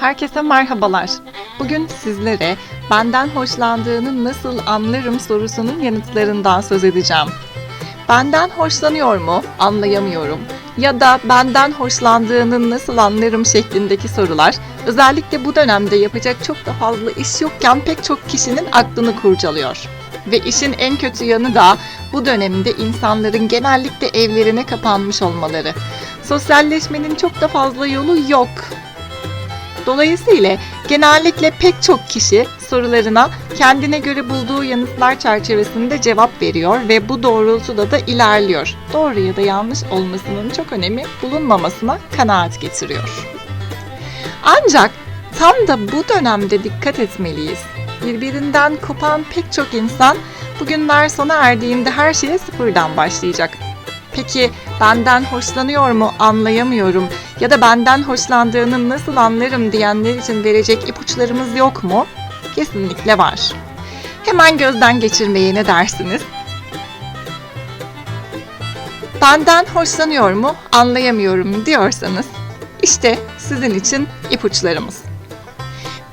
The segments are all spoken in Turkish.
Herkese merhabalar. Bugün sizlere benden hoşlandığını nasıl anlarım sorusunun yanıtlarından söz edeceğim. Benden hoşlanıyor mu? Anlayamıyorum. Ya da benden hoşlandığını nasıl anlarım şeklindeki sorular özellikle bu dönemde yapacak çok da fazla iş yokken pek çok kişinin aklını kurcalıyor. Ve işin en kötü yanı da bu dönemde insanların genellikle evlerine kapanmış olmaları. Sosyalleşmenin çok da fazla yolu yok. Dolayısıyla genellikle pek çok kişi sorularına kendine göre bulduğu yanıtlar çerçevesinde cevap veriyor ve bu doğrultuda da ilerliyor. Doğru ya da yanlış olmasının çok önemi bulunmamasına kanaat getiriyor. Ancak tam da bu dönemde dikkat etmeliyiz. Birbirinden kopan pek çok insan bugünler sona erdiğinde her şeye sıfırdan başlayacak. Peki benden hoşlanıyor mu anlayamıyorum ya da benden hoşlandığını nasıl anlarım diyenler için verecek ipuçlarımız yok mu? Kesinlikle var. Hemen gözden geçirmeye ne dersiniz? Benden hoşlanıyor mu anlayamıyorum diyorsanız işte sizin için ipuçlarımız.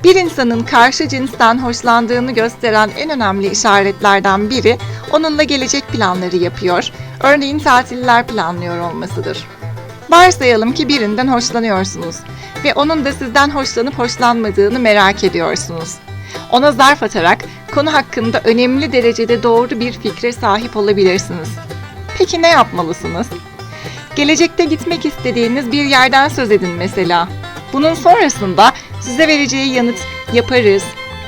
Bir insanın karşı cinsten hoşlandığını gösteren en önemli işaretlerden biri onunla gelecek planları yapıyor, örneğin tatiller planlıyor olmasıdır. Varsayalım ki birinden hoşlanıyorsunuz ve onun da sizden hoşlanıp hoşlanmadığını merak ediyorsunuz. Ona zarf atarak konu hakkında önemli derecede doğru bir fikre sahip olabilirsiniz. Peki ne yapmalısınız? Gelecekte gitmek istediğiniz bir yerden söz edin mesela. Bunun sonrasında size vereceği yanıt yaparız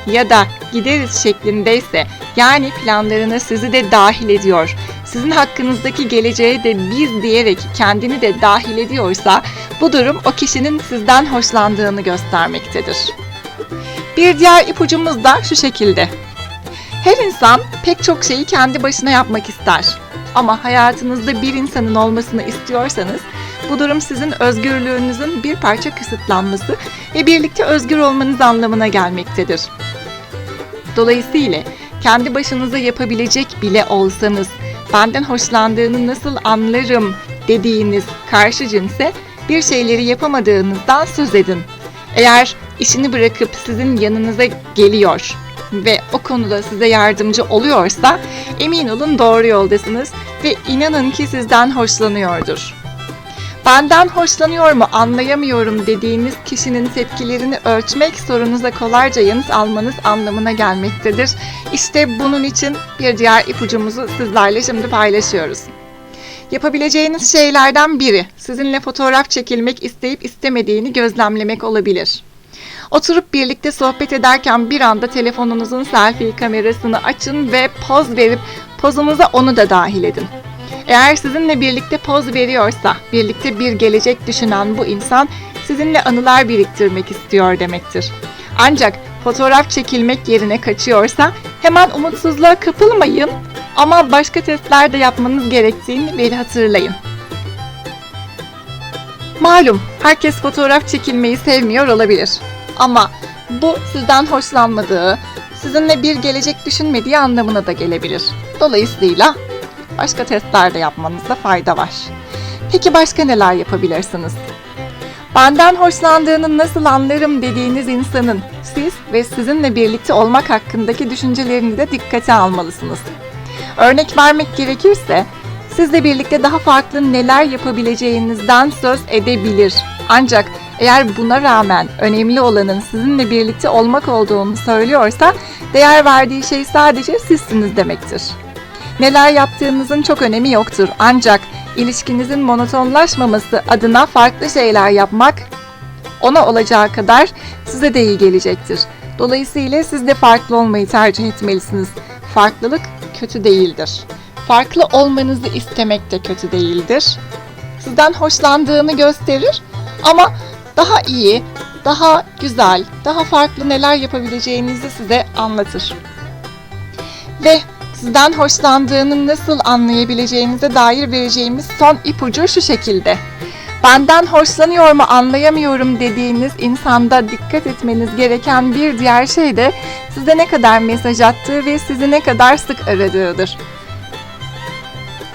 ya da gideriz şeklindeyse yani planlarına sizi de dahil ediyor. Sizin hakkınızdaki geleceğe de biz diyerek kendini de dahil ediyorsa bu durum o kişinin sizden hoşlandığını göstermektedir. Bir diğer ipucumuz da şu şekilde. Her insan pek çok şeyi kendi başına yapmak ister. Ama hayatınızda bir insanın olmasını istiyorsanız bu durum sizin özgürlüğünüzün bir parça kısıtlanması ve birlikte özgür olmanız anlamına gelmektedir. Dolayısıyla kendi başınıza yapabilecek bile olsanız benden hoşlandığını nasıl anlarım dediğiniz karşı cinse bir şeyleri yapamadığınızdan söz edin. Eğer işini bırakıp sizin yanınıza geliyor ve o konuda size yardımcı oluyorsa emin olun doğru yoldasınız ve inanın ki sizden hoşlanıyordur. Benden hoşlanıyor mu anlayamıyorum dediğiniz kişinin tepkilerini ölçmek sorunuza kolayca yanıt almanız anlamına gelmektedir. İşte bunun için bir diğer ipucumuzu sizlerle şimdi paylaşıyoruz. Yapabileceğiniz şeylerden biri sizinle fotoğraf çekilmek isteyip istemediğini gözlemlemek olabilir. Oturup birlikte sohbet ederken bir anda telefonunuzun selfie kamerasını açın ve poz verip pozunuza onu da dahil edin. Eğer sizinle birlikte poz veriyorsa, birlikte bir gelecek düşünen bu insan sizinle anılar biriktirmek istiyor demektir. Ancak fotoğraf çekilmek yerine kaçıyorsa hemen umutsuzluğa kapılmayın ama başka testler de yapmanız gerektiğini bir hatırlayın. Malum herkes fotoğraf çekilmeyi sevmiyor olabilir. Ama bu sizden hoşlanmadığı, sizinle bir gelecek düşünmediği anlamına da gelebilir. Dolayısıyla başka testler de yapmanızda fayda var. Peki başka neler yapabilirsiniz? Benden hoşlandığını nasıl anlarım dediğiniz insanın siz ve sizinle birlikte olmak hakkındaki düşüncelerini de dikkate almalısınız. Örnek vermek gerekirse sizle birlikte daha farklı neler yapabileceğinizden söz edebilir. Ancak eğer buna rağmen önemli olanın sizinle birlikte olmak olduğunu söylüyorsa değer verdiği şey sadece sizsiniz demektir. Neler yaptığınızın çok önemi yoktur ancak ilişkinizin monotonlaşmaması adına farklı şeyler yapmak ona olacağı kadar size de iyi gelecektir. Dolayısıyla siz de farklı olmayı tercih etmelisiniz. Farklılık kötü değildir. Farklı olmanızı istemek de kötü değildir. Sizden hoşlandığını gösterir ama daha iyi, daha güzel, daha farklı neler yapabileceğinizi size anlatır. Ve sizden hoşlandığını nasıl anlayabileceğinize dair vereceğimiz son ipucu şu şekilde. Benden hoşlanıyor mu anlayamıyorum dediğiniz insanda dikkat etmeniz gereken bir diğer şey de size ne kadar mesaj attığı ve sizi ne kadar sık aradığıdır.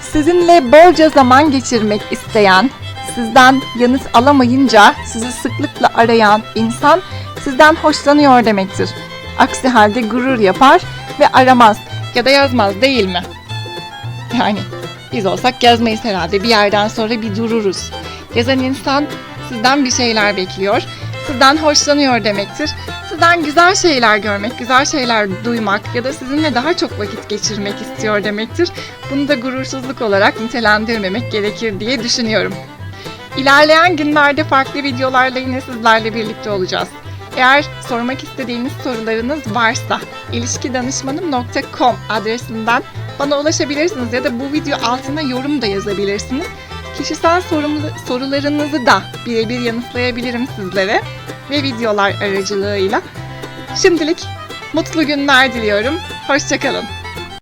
Sizinle bolca zaman geçirmek isteyen, sizden yanıt alamayınca sizi sıklıkla arayan insan sizden hoşlanıyor demektir. Aksi halde gurur yapar ve aramaz ya da yazmaz değil mi? Yani biz olsak yazmayız herhalde. Bir yerden sonra bir dururuz. Yazan insan sizden bir şeyler bekliyor. Sizden hoşlanıyor demektir. Sizden güzel şeyler görmek, güzel şeyler duymak ya da sizinle daha çok vakit geçirmek istiyor demektir. Bunu da gurursuzluk olarak nitelendirmemek gerekir diye düşünüyorum. İlerleyen günlerde farklı videolarla yine sizlerle birlikte olacağız. Eğer sormak istediğiniz sorularınız varsa ilişkidanışmanım.com adresinden bana ulaşabilirsiniz ya da bu video altına yorum da yazabilirsiniz. Kişisel sorumlu- sorularınızı da birebir yanıtlayabilirim sizlere ve videolar aracılığıyla. Şimdilik mutlu günler diliyorum. Hoşçakalın.